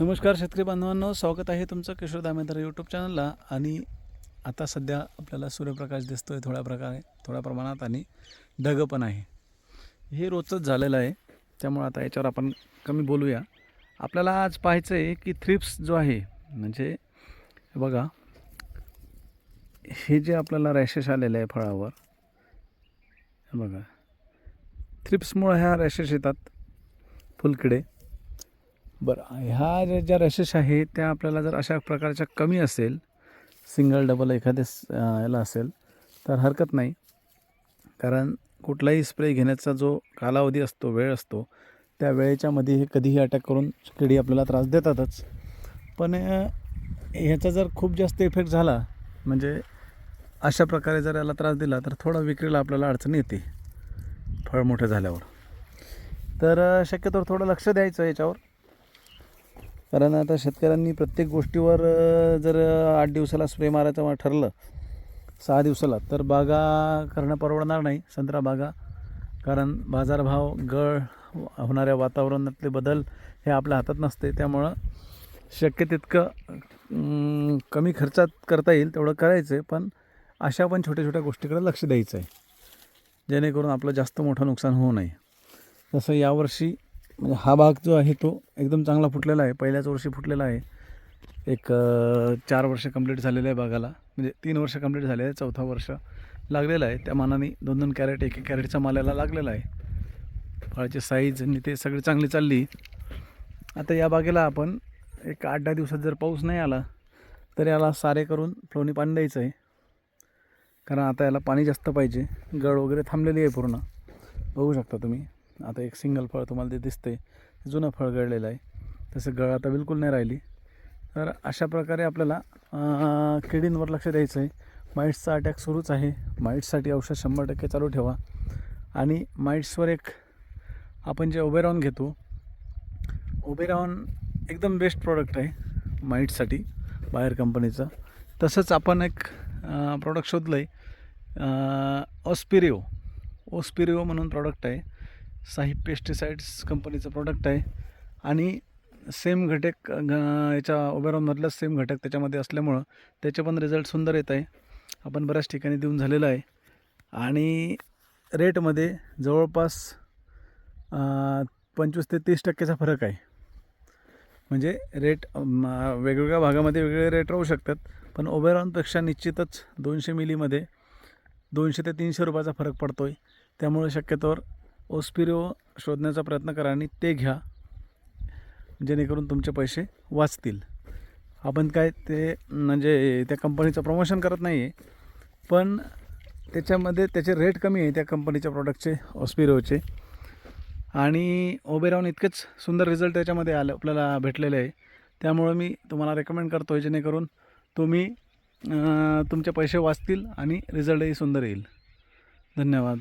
नमस्कार शेतकरी बांधवांनो स्वागत आहे तुमचं किशोर दामेदार यूट्यूब चॅनलला आणि आता सध्या आपल्याला सूर्यप्रकाश दिसतो आहे थोड्या प्रकारे थोड्या प्रमाणात आणि ढगं पण आहे. हे रोजच झालेलं आहे त्यामुळे आता याच्यावर आपण कमी बोलूया. आपल्याला आज पाहायचं आहे की थ्रिप्स जो आहे म्हणजे बघा हे जे आपल्याला रॅशेस आलेलं आहे फळावर बघा थ्रिप्समुळे ह्या रॅशेस येतात फुलकिडे. बरं ह्या ज्या ज्या आहेत त्या आपल्याला जर अशा प्रकारच्या कमी असेल सिंगल डबल एखाद्या याला असेल तर हरकत नाही. कारण कुठलाही स्प्रे घेण्याचा जो कालावधी असतो वेळ असतो त्या वेळेच्यामध्ये हे कधीही अटॅक करून किडी आपल्याला त्रास देतातच. पण ह्याचा जर खूप जास्त इफेक्ट झाला म्हणजे अशा प्रकारे जर याला त्रास दिला तर थोडा विक्रीला आपल्याला अडचण येते फळ मोठं झाल्यावर. तर शक्यतो शक्यतोवर थोडं लक्ष द्यायचं याच्यावर. कारण आता शेतकऱ्यांनी प्रत्येक गोष्टीवर जर आठ दिवसाला स्प्रे मारायचं ठरलं सहा दिवसाला तर बागा करणं परवडणार नाही संत्रा बागा. कारण बाजारभाव गळ होणाऱ्या वातावरणातले बदल हे आपल्या हातात नसते. त्यामुळं शक्य तितकं कमी खर्चात करता येईल तेवढं करायचं आहे पण अशा पण छोट्या छोट्या गोष्टीकडे लक्ष द्यायचं आहे जेणेकरून आपलं जास्त मोठं नुकसान होऊ नये. तसं यावर्षी म्हणजे हा भाग जो आहे तो एकदम चांगला फुटलेला आहे. पहिल्याच वर्षी फुटलेला आहे. एक चार वर्ष कंप्लीट झालेलं आहे बागाला म्हणजे तीन वर्ष कंप्लीट झाले आहे चौथा वर्ष लागलेलं आहे. त्या मानाने दोन दोन कॅरेट एक एक कॅरेटचा मालाला लागलेला आहे. फळाची साईज आणि ते सगळी चांगली चालली. आता या बागेला आपण एक आठ दहा दिवसात जर पाऊस नाही आला तर याला सारे करून फ्लोनी पाणी द्यायचं आहे. कारण आता याला पाणी जास्त पाहिजे. गळ वगैरे थांबलेली आहे पूर्ण. बघू शकता तुम्ही. आता एक सिंगल फळ तुम्हाला ते दिसते जुनं फळ गळलेलं आहे. तसं गळ आता बिलकुल नाही राहिली. तर अशा प्रकारे आपल्याला किडींवर लक्ष द्यायचं आहे. माईट्सचा अटॅक सुरूच आहे. माईट्ससाठी औषध शंभर टक्के चालू ठेवा. आणि माईट्सवर एक आपण जे ओबेरॉन घेतो ओबेरॉन एकदम बेस्ट प्रॉडक्ट आहे माईट्ससाठी बाहेर कंपनीचं. तसंच आपण एक प्रॉडक्ट शोधलं आहे ऑस्पिरिओ ओस्पिरिओ म्हणून प्रॉडक्ट आहे. साहिब पेस्टिसाइड्स कंपनीचं प्रॉडक्ट आहे. आणि सेम घटक याच्या ओबेरॉनमधलाच सेम घटक त्याच्यामध्ये असल्यामुळं त्याचे पण रिझल्ट सुंदर येत आहे. आपण बऱ्याच ठिकाणी देऊन झालेलं आहे. आणि रेटमध्ये जवळपास पंचवीस ते तीस टक्क्याचा फरक आहे. म्हणजे रेट वेगवेगळ्या भागामध्ये वेगवेगळे रेट राहू शकतात पण ओबेरॉनपेक्षा निश्चितच दोनशे मिलीमध्ये दोनशे ते तीनशे रुपयाचा फरक पडतो आहे त्यामुळे शक्यतोवर ओस्पिरो शोधण्याचा प्रयत्न करा आणि ते घ्या जेणेकरून तुमचे पैसे वाचतील. आपण काय ते म्हणजे त्या कंपनीचं प्रमोशन करत नाही आहे पण त्याच्यामध्ये त्याचे रेट कमी आहे त्या कंपनीच्या प्रॉडक्टचे ऑस्पिरोचे आणि ओबेराहून इतकेच सुंदर रिझल्ट त्याच्यामध्ये आलं आपल्याला भेटलेले आहे. त्यामुळं मी तुम्हाला रेकमेंड करतो आहे जेणेकरून तुम्ही तुमचे पैसे वाचतील आणि रिझल्टही सुंदर येईल. धन्यवाद.